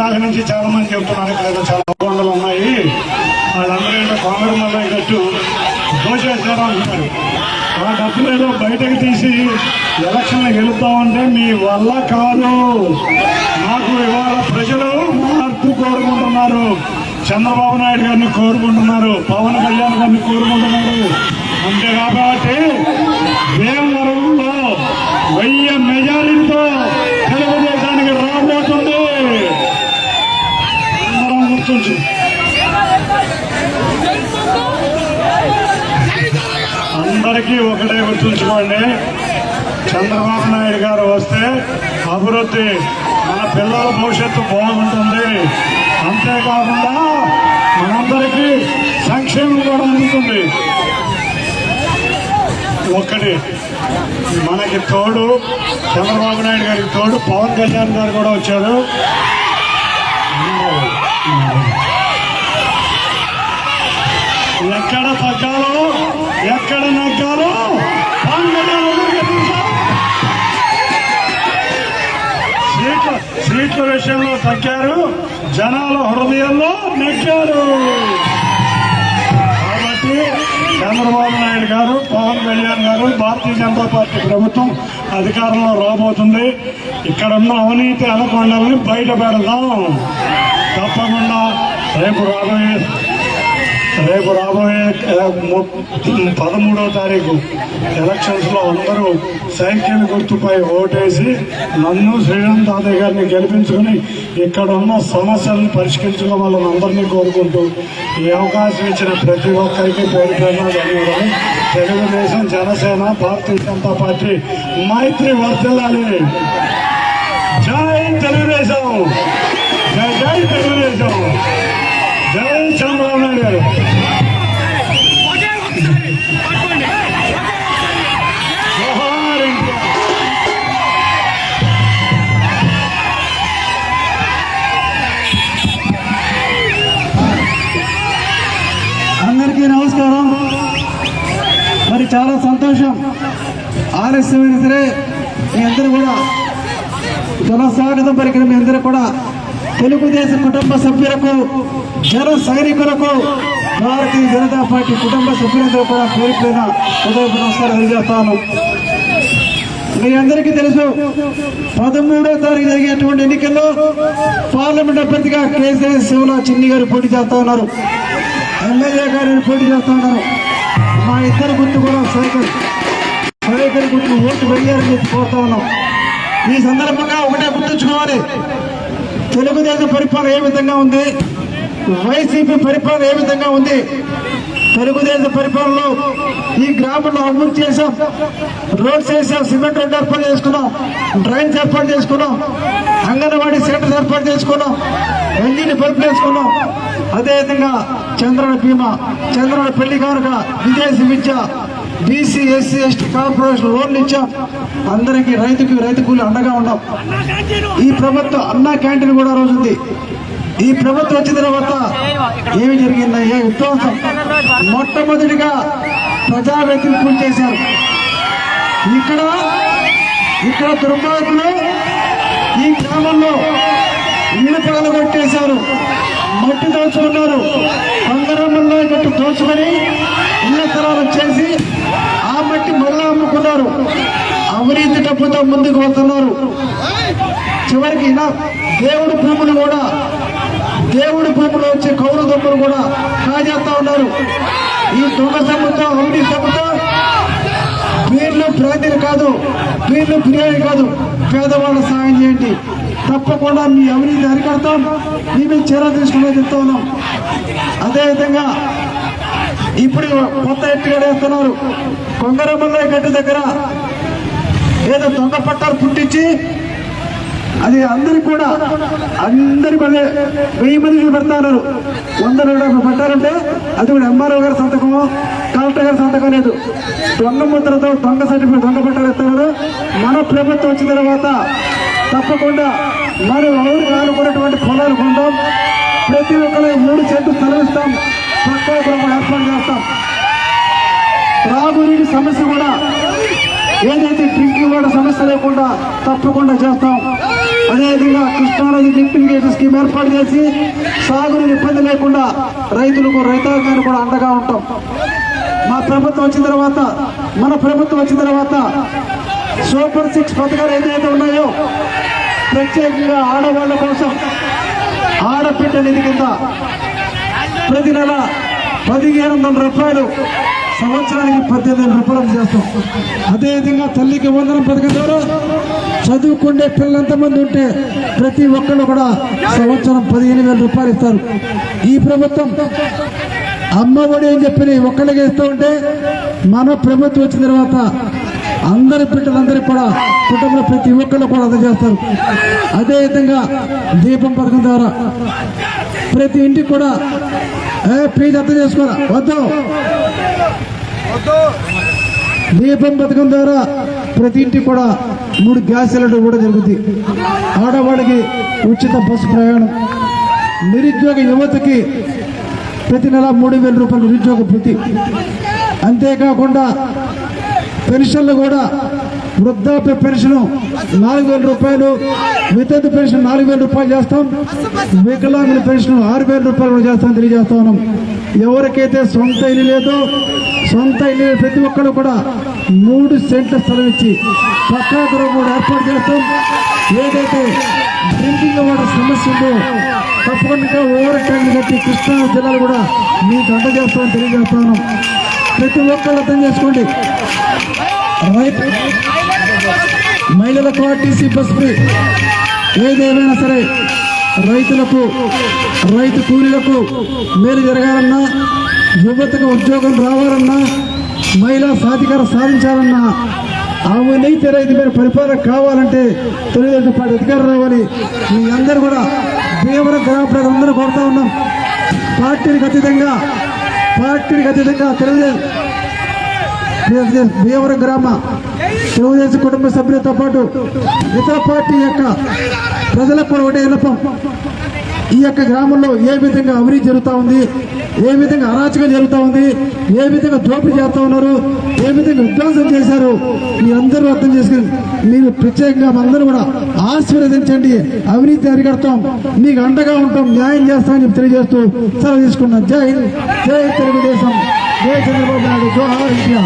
ఇందాక నుంచి చాలా మంది చెబుతున్నారు ఇక్కడ చాలా కొండలు ఉన్నాయి. వాళ్ళందరూ ఏంటో కొంగర మల్లయ్య దోషేశారు అంటున్నారు. ఆ డబ్బులు ఏదో బయటకు తీసి ఎలక్షన్లు గెలుద్దామంటే మీ వల్ల కాదు. నాకు ఇవాళ ప్రజలు మార్పు కోరుకుంటున్నారు. చంద్రబాబు నాయుడు గారిని కోరుకుంటున్నారు. పవన్ కళ్యాణ్ గారిని కోరుకుంటున్నారు. అంతే కాబట్టి భీమవరంలో వరకు ఒకటే గుర్తుంచుకోండి. చంద్రబాబు నాయుడు గారు వస్తే అభివృద్ధి మన పిల్లల భవిష్యత్తు బాగుంటుంది. అంతేకాకుండా మనందరికీ సంక్షేమం కూడా అందుతుంది. ఒక్కటి మనకి తోడు చంద్రబాబు నాయుడు గారికి తోడు పవన్ కళ్యాణ్ గారు కూడా వచ్చారు. ఎక్కడ తగ్గాలో ఎక్కడ నగ్గారు సీట్ల సీట్ల విషయంలో తగ్గారు. జనాల హృదయంలో నెగ్గారు. కాబట్టి చంద్రబాబు నాయుడు గారు పవన్ కళ్యాణ్ గారు భారతీయ జనతా పార్టీ ప్రభుత్వం అధికారంలో రాబోతుంది. ఇక్కడ ఉన్న అవినీతి అనకొండలని బయట పెడదాం. తప్పకుండా రేపు రాబోయే రేపు రాబోయే ఆ, పదమూడవ తారీఖు ఎలక్షన్స్లో అందరూ సైకిల్ గుర్తుపై ఓటేసి నన్ను శ్రీరామ్ తాతయ్య గారిని గెలిపించుకుని ఇక్కడ ఉన్న సమస్యలను పరిష్కరించుకోవాలని అందరినీ కోరుకుంటూ ఈ అవకాశం ఇచ్చిన ప్రతి ఒక్కరికి పేరు పేరున ధన్యవాదాలు. తెలుగుదేశం జనసేన భారతీయ జనతా పార్టీ మైత్రి వర్తిల్లాలి సంతోషం. ఆలస్యమైన సరే మీ అందరూ కూడా జనస్వాగతం పలికిన మీ అందరూ కూడా తెలుగుదేశం కుటుంబ సభ్యులకు జన సైనికులకు భారతీయ జనతా పార్టీ కుటుంబ సభ్యులందరూ కూడా పేరుపైన హృదయపు నమస్కారం తెలియజేస్తాను. మీ అందరికీ తెలుసు పదమూడో తారీఖు జరిగేటువంటి ఎన్నికల్లో పార్లమెంట్ అభ్యర్థిగా కేసీఆర్ శివలా చిన్ని గారు పోటీ చేస్తా ఉన్నారు. ఎమ్మెల్యే గారు పోటీ చేస్తా ఉన్నారు. మా ఇద్దరు గుర్తు కూడా సైకిల్ సైకిల్ గుర్తు ఓటు వెయ్యాలని చెప్పి కోరుతా ఉన్నాం. ఈ సందర్భంగా ఒకటే గుర్తుంచుకోవాలి. తెలుగుదేశం పరిపాలన ఏ విధంగా ఉంది? వైసీపీ పరిపాలన ఏ విధంగా ఉంది? తెలుగుదేశం పరిపాలనలో ఈ గ్రామంలో అభివృద్ధి చేశాం. రోడ్స్ వేసాం సిమెంట్ రోడ్ ఏర్పాటు చేసుకున్నాం డ్రైన్స్ ఏర్పాటు చేసుకున్నాం అంగన్వాడీ సెంటర్స్ ఏర్పాటు చేసుకున్నాం ఎల్ఈడి బల్బ్ వేసుకున్నాం. అదేవిధంగా చంద్రుల బీమా చంద్రుల పెళ్ళి కానుక విదేశీ విద్య బీసీ ఎస్సీ ఎస్టీ కార్పొరేషన్ లోన్లు ఇచ్చాం. అందరికీ రైతుకి రైతు కూలి అండగా ఉన్నాం. ఈ ప్రభుత్వం అన్నా క్యాంటీన్ కూడా రోజు ఉంది. ఈ ప్రభుత్వం వచ్చిన తర్వాత ఏమి జరిగిందా ఏ విధ్వంసం. మొట్టమొదటిగా ప్రజా వ్యతిరేకం చేశారు. ఇక్కడ ఇక్కడ దుర్మార్గులు ఈ గ్రామంలో ఇల్లు పగలగొట్టేశారు. మట్టి దోచుకున్నారు. బంగారమ్మల్లో గట్టు దోచుకొని ఇళ్ళ తరాలు చేసి ఆ మట్టి మళ్ళా అమ్ముకున్నారు. అవినీతి డబ్బుతో ముందుకు వస్తున్నారు చివరికి ఇలా దేవుడి భూములు కూడా దేవుడి భూములు వచ్చే కౌరు దొంగలు కూడా కాజేస్తా ఉన్నారు. ఈ దొంగ సభతో అవినీతి సభతో వీళ్ళు ప్రాంతీయులు కాదు వీళ్ళు ఫిర్యాదు కాదు. పేదవాళ్ళ సాయం చేయండి. తప్పకుండా మీ అవినీతి అరికడతాం. మీ మీద చర్య తీసుకునే చెప్తా ఉన్నాం. అదేవిధంగా ఇప్పుడు కొత్త ఎత్తుగడ వేస్తున్నారు. కొంగరమల్ల గట్టు దగ్గర ఏదో దొంగ పట్టాలు పుట్టించి అది అందరికి కూడా అందరి మళ్ళీ వెయ్యి మందికి పెడతారు వంద నూట పట్టారంటే అది కూడా ఎంఆర్ఓ గారి సంతకము కలెక్టర్ గారి సంతకం లేదు. దొంగ ముద్రతో దొంగ సర్టిఫికేట్ దొంగ పట్టాలు ఎత్తారు మన ప్రభుత్వం వచ్చిన తర్వాత తప్పకుండా మనం ఎవరు కానుకున్నటువంటి పొలాలు కొందాం. ప్రతి ఒక్కరికి మూడు చెట్లు స్థలం ఇస్తాం ఏర్పాటు చేస్తాం. రాబోయే సమస్య కూడా ఏదైతే డ్రింకింగ్ వాటర్ సమస్య లేకుండా తప్పకుండా చేస్తాం. అదేవిధంగా కృష్ణానది లిఫ్టింగ్ గేట్ స్కీమ్ ఏర్పాటు చేసి సాగునీరు ఇబ్బంది లేకుండా రైతులకు రైతాంగానికి కూడా అండగా ఉంటాం. మా ప్రభుత్వం వచ్చిన తర్వాత మన ప్రభుత్వం వచ్చిన తర్వాత సూపర్ సిక్స్ పథకాలు ఏదైతే ఉన్నాయో ప్రత్యేకంగా ఆడవాళ్ళ కోసం ఆడపిట్ట నిధి కింద ప్రతి నెల పదిహేను వందల రూపాయలు సంవత్సరానికి పద్దెనిమిది రూపాయలు చేస్తాం. అదేవిధంగా తల్లికి వందనం పథకం ద్వారా చదువుకునే పిల్లలు ఎంతమంది ఉంటే ప్రతి ఒక్కళ్ళు కూడా సంవత్సరం పదిహేను వేల రూపాయలు ఇస్తారు. ఈ ప్రభుత్వం అమ్మ ఒడి అని చెప్పి ఒక్కళ్ళకి ఇస్తూ ఉంటే మన ప్రభుత్వం వచ్చిన తర్వాత అందరి బిడ్డలందరికీ కూడా కుటుంబంలో ప్రతి ఒక్కళ్ళు కూడా అందజేస్తారు. అదేవిధంగా దీపం పథకం ద్వారా ప్రతి ఇంటికి కూడా ఏ అర్థం చేసుకోరా వద్దు. దీపం పథకం ద్వారా ప్రతి ఇంటికి కూడా మూడు గ్యాస్ సిలిండర్ కూడా జరుగుతుంది. ఆడవాళ్ళకి ఉచిత బస్సు ప్రయాణం. నిరుద్యోగ యువతకి ప్రతి నెల మూడు వేల రూపాయలు నిరుద్యోగ భృతి. అంతేకాకుండా పెన్షన్లు కూడా వృద్ధాప్య పెన్షన్ నాలుగు వేల రూపాయలు వితంతు పెన్షన్ నాలుగు వేల రూపాయలు చేస్తాం వికలాంగుల పెన్షన్ ఆరు వేల రూపాయలు కూడా చేస్తాం తెలియజేస్తా ఉన్నాం. ఎవరికైతే సొంత ఇల్లు లేదో సొంత ఇల్లు ప్రతి ఒక్కరు కూడా మూడు సెంట్ల స్థలం ఇచ్చి పక్కా గృహం కూడా ఏర్పాటు చేస్తాం. ఏదైతే డ్రింకింగ్ వాటర్ సమస్య ఉందో తప్పకుండా ఓవర్ ట్యాంక్ కట్టి కృష్ణా జిల్లాలు కూడా మీకు అందజేస్తామని తెలియజేస్తాను ప్రతి ఒక్కళ్ళు అర్థం చేసుకోండి. మహిళలకు ఆర్టీసీ బస్ ఫ్రీ. ఏదేమైనా సరే రైతులకు రైతు కూలీలకు మేలు జరగాలన్నా యువతకు ఉద్యోగం రావాలన్నా మహిళా సాధికారం సాధించాలన్నా అవినీతి రైతు మీద పరిపాలన కావాలంటే తెలుగుదేశం పార్టీ అధికారం రావాలి. మీ అందరూ కూడా తీవ్ర గ్రామ ప్రజలందరూ కోరుతా ఉన్నాం. పార్టీలకు అతీతంగా పార్టీలకు అతీతంగా తెలుగుదేశం భీమవరం గ్రామ తెలుగుదేశం కుటుంబ సభ్యులతో పాటు ఇతర పార్టీ యొక్క ప్రజలకు కూడా ఒకటే విన్నపం. ఈ యొక్క గ్రామంలో ఏ విధంగా అవినీతి జరుగుతూ ఉంది? ఏ విధంగా అరాచకం జరుగుతూ ఉంది? ఏ విధంగా దోపిడీ చేస్తూ ఉన్నారు? ఏ విధంగా విధ్వంసం చేశారు? మీరందరూ అర్థం చేసుకుని మీరు ప్రత్యేకంగా మనందరూ కూడా ఆశీర్వదించండి. అవినీతి అరికడతాం. మీకు అండగా ఉంటాం. న్యాయం చేస్తామని చెప్పి తెలియజేస్తూ సెలవు తీసుకున్నాం జై హింద్. జై తెలుగుదేశం. జై చంద్రబాబు నాయుడు. జోహార్ ఇండియా